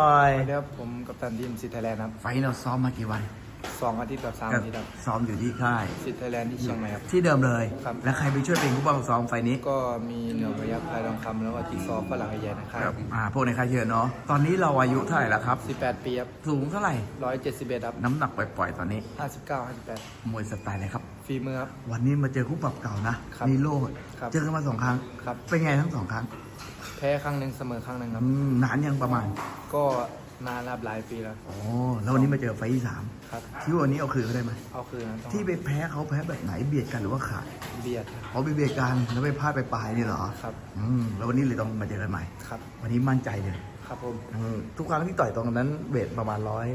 หน่อยสวัสดีครับผมกัปตันทีมสิทธิ์ไทยแลนด์ครับไฟท์เราซ้อมมากี่วันสองอาทิตย์กับสามอาทิตย์ครับซ้อมอยู่ที่ค่ายสิทธิ์ไทยแลนด์ที่เชียงใหม่ครับ ที่เดิมเลย ครับ แล้วใครไปช่วยเป็นผู้บังซ้อมไฟท์นี้ก็มีเหนือพยัคฆ์ไทยทองคำแล้วก็จิ๊กซอว์ฝรั่งไอแยนนะครับ อ่าพวกในค่ายเยอะเนาะตอนนี้เราอายุเท่าไหร่แล้วครับสิบแปดปีครับสูงเท่าไหร่ ร้อยเจ็ดสิบเอ็ดครับน้ำหนักปล่อยๆตอนนี้ ห้าสิบเก้าห้าสิบแปดมวยสไตล์อะไรครับ ฝีมือครับ วันนี้มาเจอคู่ปรับเก่านะครับมีโลดครับ เจอกันมาสองครั้ง ครับ เป็นไงทั้งสองครั้ง แพ้ครั้งหนึ่งเสมอครั้งหนึ่งครับ อืมนานยังประมาณก็นานรับหลายปีแล้วโอ้แล้ววันนี้มาเจอไฟท์ที่สามครับ คิดว่าวันนี้เอาคืนเขาได้ไหมเอาคืนนะต้องที่ไปแพ้เขาแพ้แบบไหนเบียดกันหรือว่าขาดเบียดครับเขาไปเบียดกันแล้วไปพลาดไปปลายนี่เหรอครับ อืมแล้ววันนี้เลยต้องมาเจอกันใหม่ ครับ วันนี้มั่นใจเลยครับผม อืมทุกครั้งที่ต่อยตรงนั้นเวทประมาณร้อย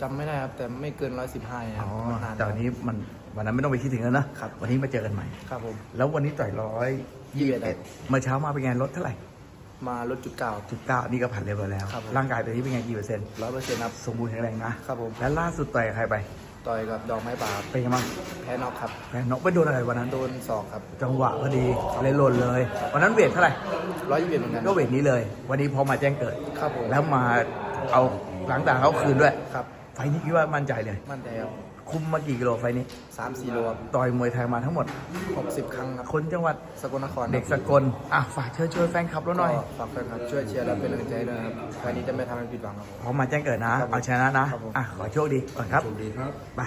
จำไม่ได้ครับ แต่ไม่เกินร้อยสิบห้าครัอ๋บอมันนานแต่วันนี้มันวันนั้นไม่ต้องไปคิดถึงแล้วนะครับวันนี้มาเจอกันใหม่ ครับผม แล้ววันนี้ต่อยร้อยยี่สิบเอ็ดเมื่อเช้ามาเป็นไงลดเท่าไหร่มาลดจุดเก้าจุดเก้านี่ก็ผ่านเรียบร้อยแล้ว ครับผม ร่างกายตัวนี้เป็นไงกี่เปอร์เซ็นต์ร้อยเปอร์เซ็นต์ครับ สมบูรณ์แข็งแรงนะครับผม แล้วล่าสุดต่อยกับใครไปต่อยกับดอกไม้ป่าครับเป็นไงบ้างแพ้น็อกครับ แพ้น็อกไปโดนอะไรวันนั้นโดนศอกครับจังหวะพอดีเลยหล่นเลย วันนั้นเวทเท่าไหร่ร้อยยี่สิบเอ็ดเหมือนกันก็เวทนี้เลย วันนี้พอมาแจ้งเกิด ครับผมแล้วมาเอาหลังต่างเขาคืนด้วย ครับไฟล์นี้คิดว่ามั่นใจเลย มั่นใจครับคุมมากี่กิโลไฟล์นี้สามสี่โลครับต่อยมวยไทยมาทั้งหมดหกสิบครั้งครับคนจังหวัดสกลนครครับเด็กสกลอะฝากเชิญชวนแฟนคลับเราหน่อยก็ฝากแฟนคลับช่วยเชียร์และเป็นกำลังใจด้วยนะครับครั้นี้จะไม่ทำให้ผิดหวังครับผมพร้อมมาแจ้งเกิดนะครับผมเอาชนะนะครับผมอะขอโชคดีก่อนครับสวัสดีครับไป